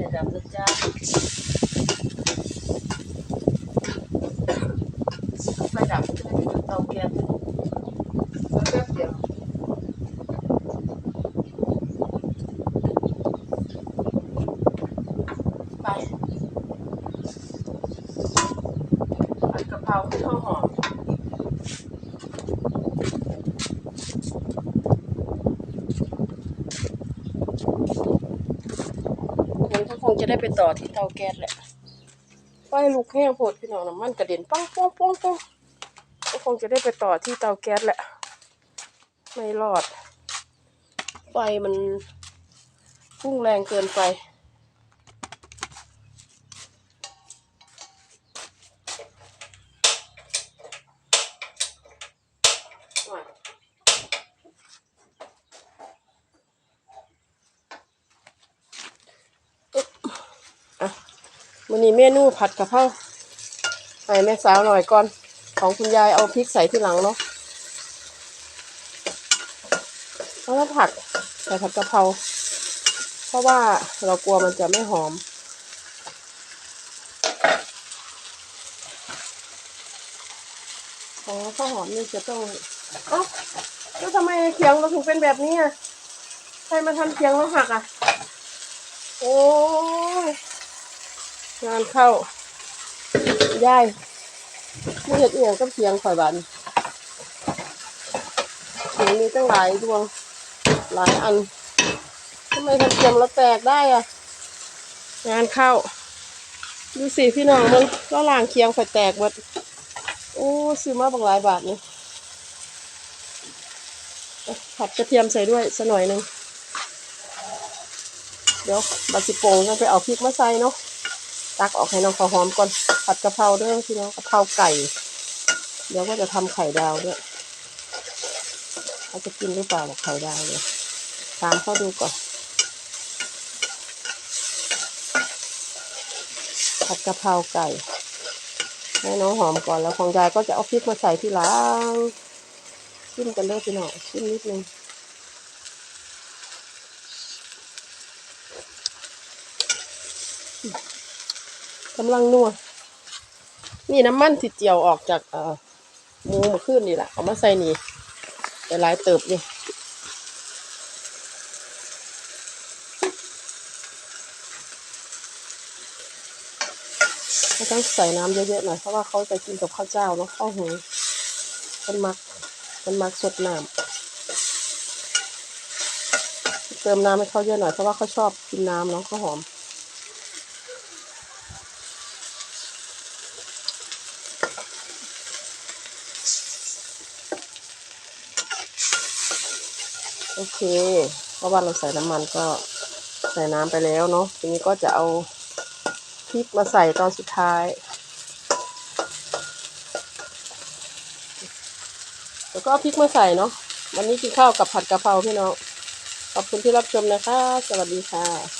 ไฟอย่าดับนะจ้าไฟดับจะได้ไม่เตาแก๊สแป๊บเดียวไปผัดกะเพราข้าวหอม มันก็คง จะได้ไปต่อที่เตาแก๊สแหละไฟลุกแห้งโพดพี่น้องน้ำมันกระเด็นปังป้องป้องป้องก็คงจะได้ไปต่อที่เตาแก๊สแหละ ไม่รอด ไฟมันพุ่งแรงเกินไป วันนี้เมนูผัดกะเพราให้แม่สาวหน่อยก่อน ของคุณยายเอาพริกใส่ที่หลังเนาะแล้วผัดใส่ผัดกะเพราเพราะว่าเรากลัวมันจะไม่หอมของข้าวหอมนี่จะต้องเอ้าแล้วทำไมเขียงเราถึงเป็นแบบนี้อะใครมาทำเขียงแล้วหักอะ โอ้ย งานเข้ายายไม่เห็ดเอียงก็เขียงข่อยบันเขียงมีตั้งหลายดวง หลายอันทำไมทำเขียงแล้วแตกได้อะงานเข้า ดูสิพี่น้องมันก็ล่างเคียงข่อยแตกหมดโอ้ซื้อมาบางหลายบาทนี่ผัดกระเทียมใส่ด้วยสักหน่อยหนึ่งเดี๋ยวบาสิโปงต้องไปเอาพริกมาใส่เนาะ ตักออกให้น้องข้าวหอมก่อนผัดกะเพราด้วยพี่น้องกะเพราไก่ เดี๋ยวก็จะทำไข่ดาวด้วยเขาจะกินหรือเปล่าไข่ดาวเนี่ยถามเขาดูก่อนผัดกะเพราไก่ให้น้องหอมก่อนแล้วของยายก็จะเอาพริกมาใส่ทีหลังชิมกันเลยพี่น้องชิมนิดนึง กำลังนัว นี่น้ำมันที่เจียวออกจากเอ่อหมูมาขึ้นนี่แหละเอามาใส่นี่แต่หลายเติบนี่ก็ต้องใส่น้ำเยอะๆหน่อยเพราะว่าเขาจะกินกับข้าวเจ้าเนาะข้าวหุงมันมักมันมักสดน้ำเติมน้ำให้เขาเยอะหน่อยเพราะว่าเขาชอบกินน้ำเนาะข้าวหอม โอเค เพราะว่าเราใส่น้ำมันก็ใส่น้ำไปแล้วเนาะ ทีนี้ก็จะเอาพริกมาใส่ตอนสุดท้าย แล้วก็พริกมาใส่เนาะ วันนี้กินข้าวกับผัดกะเพราพี่น้อง ขอบคุณที่รับชมนะคะ สวัสดีค่ะ